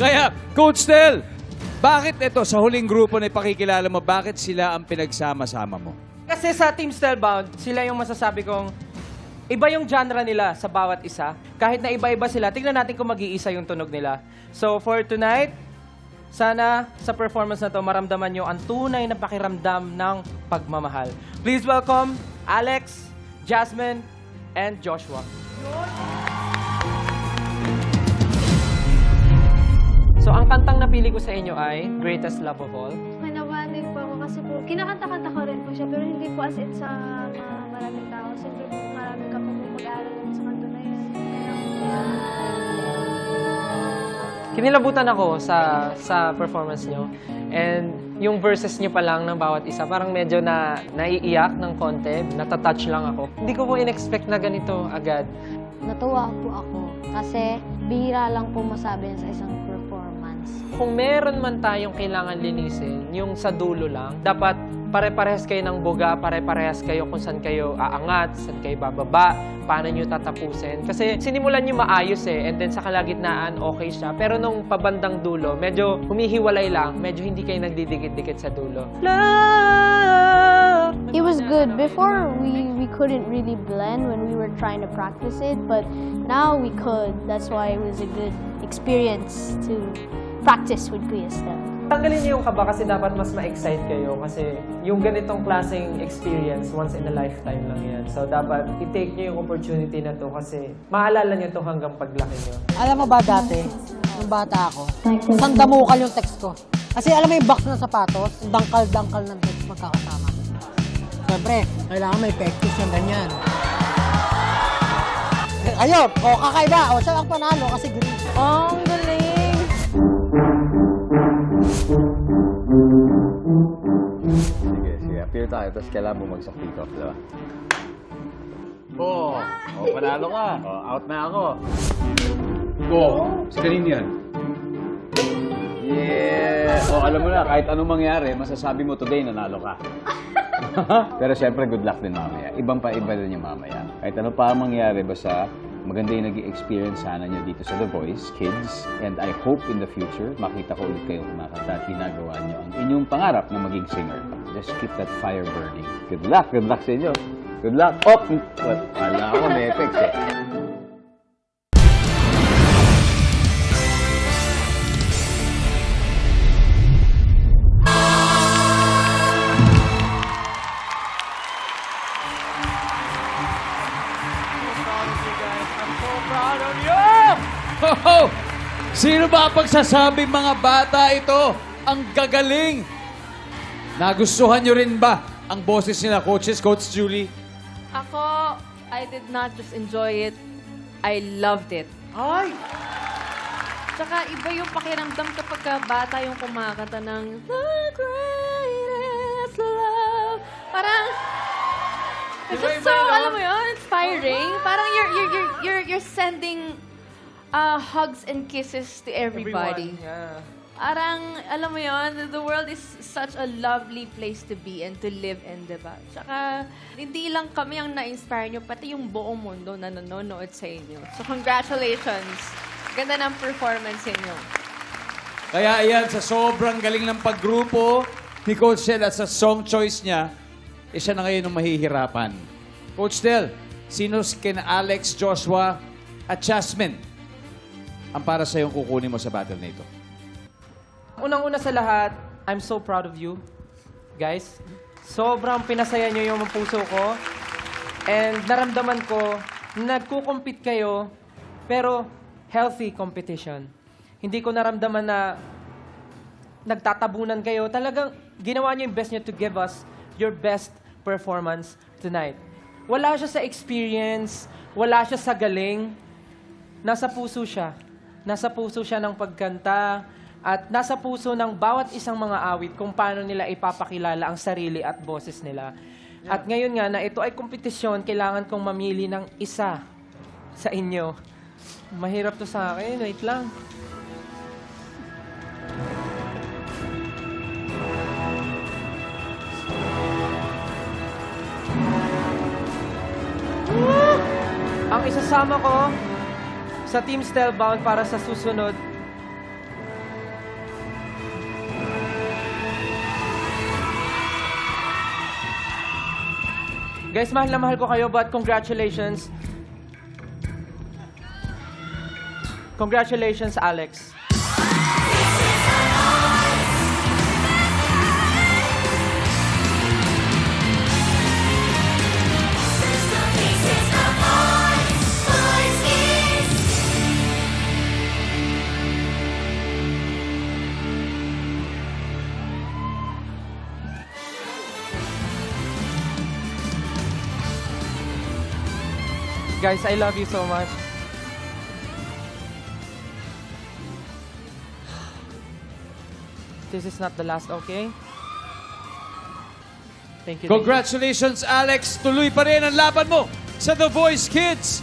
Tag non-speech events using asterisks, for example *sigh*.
Kaya, Coach Tel, bakit ito sa huling grupo na ipakikilala mo, bakit sila ang pinagsama-sama mo? Kasi sa Team Spellbound, sila yung masasabi kong iba yung genre nila sa bawat isa. Kahit na iba-iba sila, tingnan natin kung mag-iisa yung tunog nila. So for tonight, sana sa performance na to maramdaman nyo ang tunay na pakiramdam ng pagmamahal. Please welcome Alex, Jasmine, and Joshua. So kantang napili ko sa inyo ay Greatest Love of All. Manawanig po ako kasi po, kinakanta-kanta ko rin po siya, pero hindi po as in sa mga maraming tao. Siyempre po, maraming ka po po mag-aaral sa kanto na yun. Kinilabutan ako sa sa performance nyo. And yung verses nyo pa lang ng bawat isa, parang medyo na naiiyak ng konti, natatouch lang ako. Hindi ko po in-expect na ganito agad. Natuwa po ako kasi bihira lang po masabi sa isang performance. Kung meron man tayong kailangan linisin, yung sa dulo lang, dapat pare-parehas kayo ng buga, pare-parehas kayo kung saan kayo aangat, saan kayo bababa, paano nyo tatapusin. Kasi sinimulan nyo maayos eh, and then sa kalagitnaan, okay siya. Pero nung pabandang dulo, medyo humihiwalay lang, medyo hindi kayo nagdidikit-dikit sa dulo. Love! It was good. Before we we couldn't really blend when we were trying to practice it, but now we could. That's why it was a good experience to practice with Kuya Steph. Tanggalin niyo yung kaba kasi dapat mas ma-excite kayo kasi yung ganitong klaseng experience, once in a lifetime lang yan. So dapat i-take niyo yung opportunity na to kasi maalala niyo to hanggang paglaki niyo. Alam mo ba dati, nung bata ako, sandamukal yung text ko. Kasi alam mo yung box ng sapatos, dangkal-dangkal ng text magkakasama. Siyempre, kailangan may practice yung ganyan. Ayun, o kakaiba, o siya ang panalo kasi green. Oh, ang galing! Sige, sige. Appear tayo, tapos kailangan bumagsak dito. Diba? Oh, oh, panalo ka. Oh, out na ako. Go! Sa kanino yan? Yeah! Oh, alam mo na, kahit anong mangyari, masasabi mo today nanalo ka. *laughs* Pero syempre, good luck din mamaya. Ibang pa iba din yung mamaya. Kahit ano pa ang mangyari, basta maganda yung naging experience sana nyo dito sa The Voice, kids. And I hope in the future, makita ko ulit kayo kumakanta at ginagawa nyo ang inyong pangarap na maging singer. Just keep that fire burning. Good luck! Good luck sa inyo! Good luck! Oh! Wala ako, may effects eh. Ho-ho! Sino ba pagsasabi mga bata ito? Ang gagaling! Nagustuhan nyo rin ba ang boses nila, coaches, Coach Julie? Ako, I did not just enjoy it, I loved it. Ay! Tsaka iba yung pakiramdam kapag ka bata yung kumakanta ng The Greatest it's just so, alam mo yun, inspiring. Parang you're, you're, you're, you're, you're sending uh, hugs and kisses to everybody. Everyone, yeah. Parang, alam mo yon the world is such a lovely place to be and to live in, di ba? Tsaka, hindi lang kami ang na-inspire nyo, pati yung buong mundo na nanonood sa inyo. So, congratulations. Ganda ng performance inyo. Kaya ayan, sa sobrang galing ng paggrupo ni Coach Tel at sa song choice niya, eh siya na ngayon ang mahihirapan. Coach Tel, sino kina Alex, Joshua, at Jasmine ang para sa yung kukunin mo sa battle na ito? Unang-una sa lahat, I'm so proud of you, guys. Sobrang pinasaya nyo yung puso ko. And naramdaman ko, nagkukompete kayo, pero healthy competition. Hindi ko naramdaman na nagtatabunan kayo. Talagang ginawa nyo yung best nyo to give us your best performance tonight. Wala siya sa experience, wala siya sa galing. Nasa puso siya. Nasa puso siya ng pagkanta at nasa puso ng bawat isang mga awit kung paano nila ipapakilala ang sarili at boses nila. At ngayon nga na ito ay kompetisyon, kailangan kong mamili ng isa sa inyo. Mahirap to sa akin. Wait lang. isasama ko sa Team Stellbound para sa susunod Guys, mahal na mahal ko kayo but congratulations. Congratulations, Alex. Guys, I love you so much. This is not the last, okay? Thank you. Congratulations, Alex. Tuloy pa rin ang laban mo sa The Voice Kids.